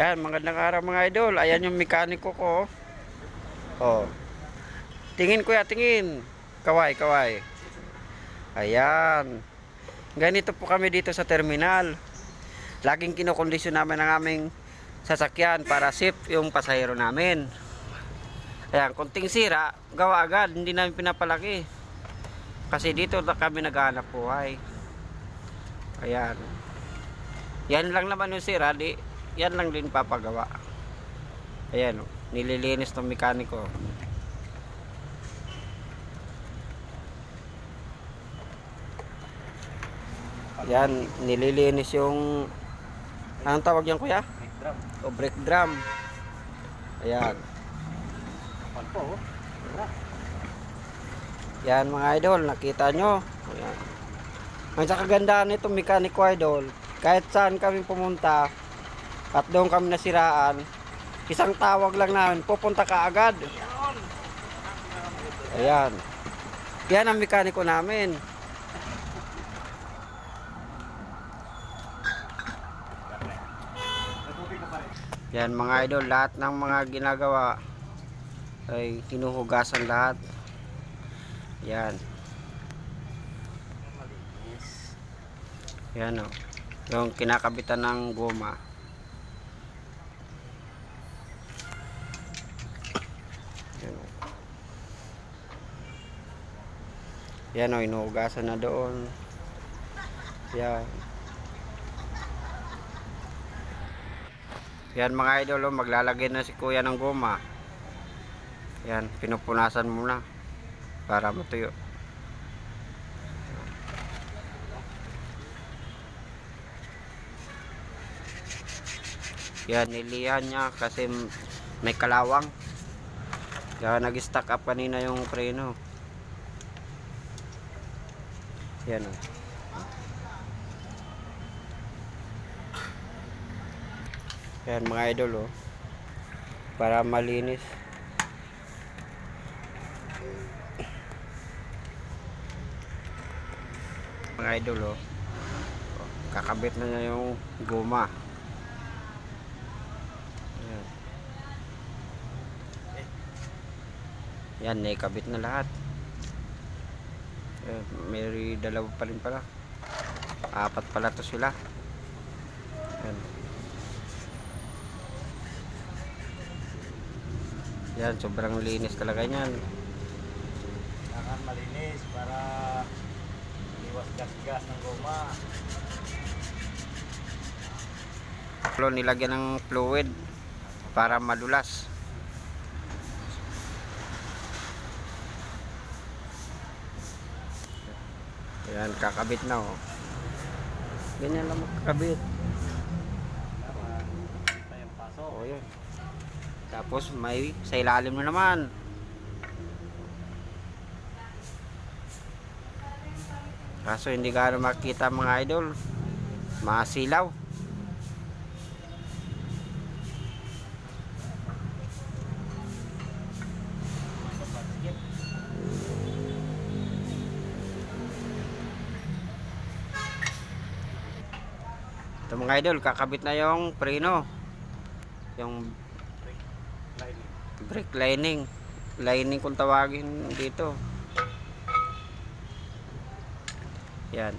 Yan, magandang araw mga idol. Ayan yung mekaniko ko. Oh. Tingin kuya, tingin. Kaway, kaway. Ayan. Ganito po kami dito sa terminal. Laging kinokondisyon namin ang aming sasakyan para safe yung pasahero namin. Ayan, kunting sira, gawa agad. Hindi namin pinapalaki. Kasi dito na kami naghahanap buhay. Ayan. Yan lang naman yung sira, di, yan lang din papagawa. Ayan, oh, nililinis ng mekaniko. Yan, nililinis yung anong tawag yan kuya? Brake drum. O brake drum. Ayan. Po, oh. Yan mga idol, nakita nyo. Ayan. Ang sa kagandahan nito mekaniko idol, kahit saan kami pumunta at doon kami nasiraan, isang tawag lang namin, pupunta ka agad. Ayan. Yan ang mekaniko namin. Yan mga idol, lahat ng mga ginagawa ay hinuhugasan lahat. Yan. Yan o. Yung kinakabitan ng goma. Yan o, inuugasan na doon. Yan. Yan mga idol, oh, maglalagay na si kuya ng goma. Yan, pinupunasan muna para matuyo. Yan, nilihan niya kasi may kalawang. Kaya nag-stack up kanina yung preno. Yan o. Yan mga idol oh. Para malinis. Mga idol oh. Oh, Kakabit na niya yung guma. Yan, naikabit na lahat. May dalawa pa rin pala. Apat pala to sila. Yan. Yan, sobrang linis talaga niyan. Kailangan malinis para iwas gas-gas ng goma. Nilagyan ng fluid para madulas. Yan, kakabit na oh. Ganyan lang magkakabit. Oh, yan. Tapos may sa ilalim na naman. Kaso hindi gaano makita mga idol. Masilaw. Sige. Mga idol, kakabit na yung preno. Yung brake lining. Lining kung tawagin dito. Yan.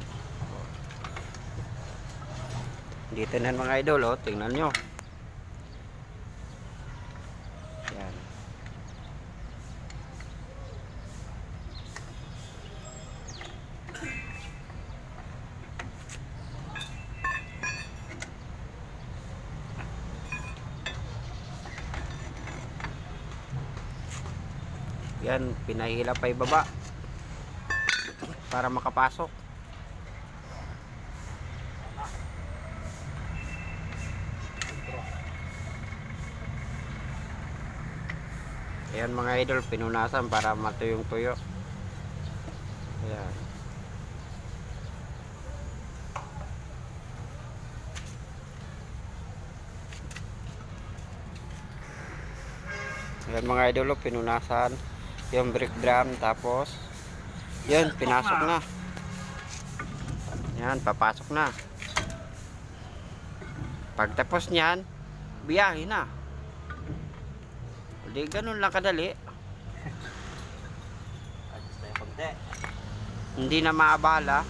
Dito na mga idol, oh. Tingnan nyo. Yan. Yan, pinahila pa ibaba para makapasok. Ayan mga idol, pinunasan para matuyong tuyo. Ayan. Ayan mga idol, oh, pinunasan yung brake drum tapos yun, pinasok na. Yan, papasok na. Pagtapos niyan, biyahe na. Hindi, ganun lang kadali. Hindi na maabala.